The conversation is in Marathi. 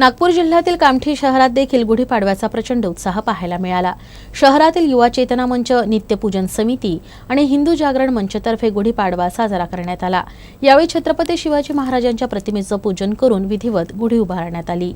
नागपूर जिल्ह्यातील कामठी शहरात देखील गुढीपाडव्याचा प्रचंड उत्साह पाहायला मिळाला. शहरातील युवा चेतना मंच नित्यपूजन समिती आणि हिंदू जागरण मंचतर्फे गुढीपाडवा साजरा करण्यात आला. यावेळी छत्रपती शिवाजी महाराजांच्या प्रतिमेचं पूजन करून विधिवत गुढी उभारण्यात आली.